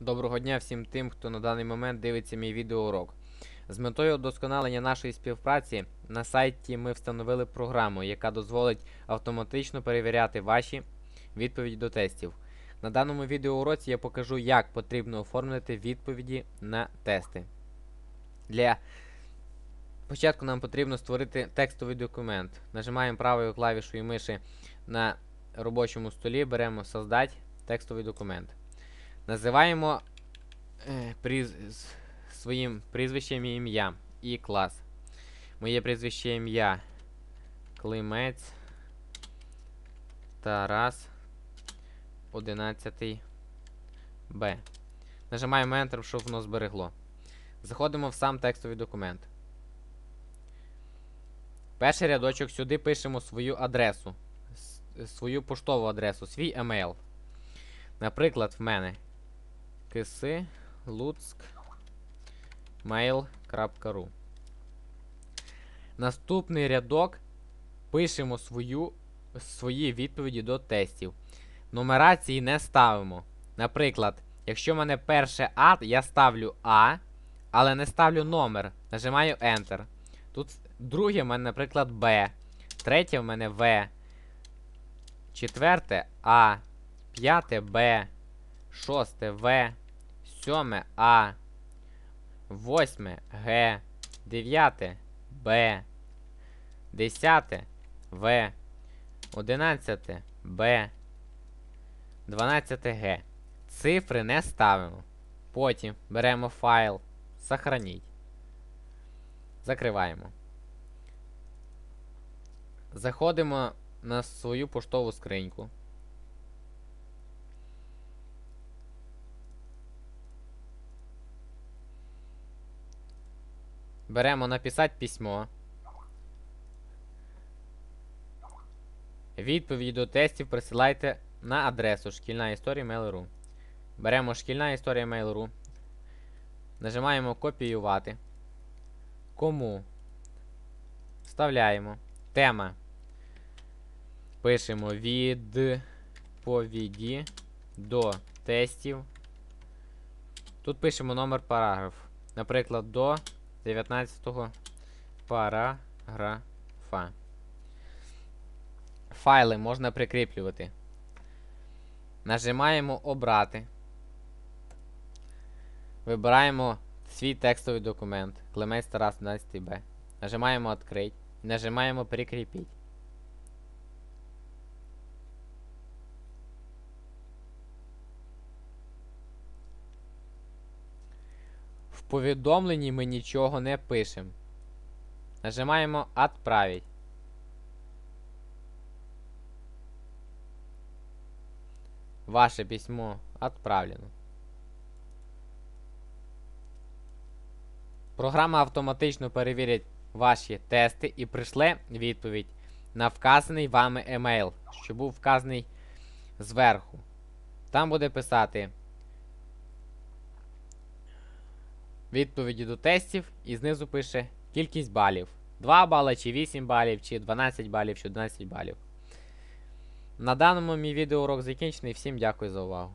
Доброго дня всім тим, хто на даний момент дивиться мій відеоурок. З метою удосконалення нашої співпраці на сайті ми встановили програму, яка дозволить автоматично перевіряти ваші відповіді до тестів. На даному відеоуроці я покажу, як потрібно оформити відповіді на тести. Для початку нам потрібно створити текстовий документ. Нажимаємо правою клавішою миші на робочому столі, беремо Создать текстовий документ. Називаємо е, приз, своїм прізвищем і ім'я і клас. Моє прізвище ім'я Климець Тарас 11 Б. Нажимаємо Enter, щоб воно зберегло. Заходимо в сам текстовий документ. Перший рядочок сюди пишемо свою адресу, свою поштову адресу, свій емейл. Наприклад, в мене киси mail.ru Наступний рядок пишемо свою, свої відповіді до тестів. Нумерації не ставимо. Наприклад, якщо в мене перше А, я ставлю А, але не ставлю номер. Нажимаю Enter. Тут друге в мене, наприклад, Б. Третє в мене В. Четверте А. П'яте Б. Шосте В. Сьоме А. Восьме Г. Дев'яте Б. Десяте В. Одинадцяте Б. Дванадцяте Г. Цифри не ставимо. Потім беремо файл. Сохраніть. Закриваємо. Заходимо на свою поштову скриньку. Беремо написать письмо. Відповіді до тестів присилайте на адресу шкільна історія Mail.ru. Беремо шкільна історія Mail.ru. Нажимаємо копіювати. Кому? Вставляємо. Тема. Пишемо відповіді до тестів. Тут пишемо номер параграф. Наприклад, до 19 параграфа. Файли можна прикріплювати. Нажимаємо Обрати. Вибираємо свій текстовий документ. Клемець Тарас 12 Б. Нажимаємо Открить. Нажимаємо Прикріпіть. Повідомленні ми нічого не пишемо. Нажимаємо Отправить. Ваше письмо отправлено. Програма автоматично перевірить ваші тести і прийшле відповідь на вказаний вами емейл, що був вказаний зверху. Там буде писати відповіді до тестів і знизу пише кількість балів. 2 бали, чи 8 балів, чи 12 балів, чи 11 балів. На даному мій відеоурок закінчений. Всім дякую за увагу.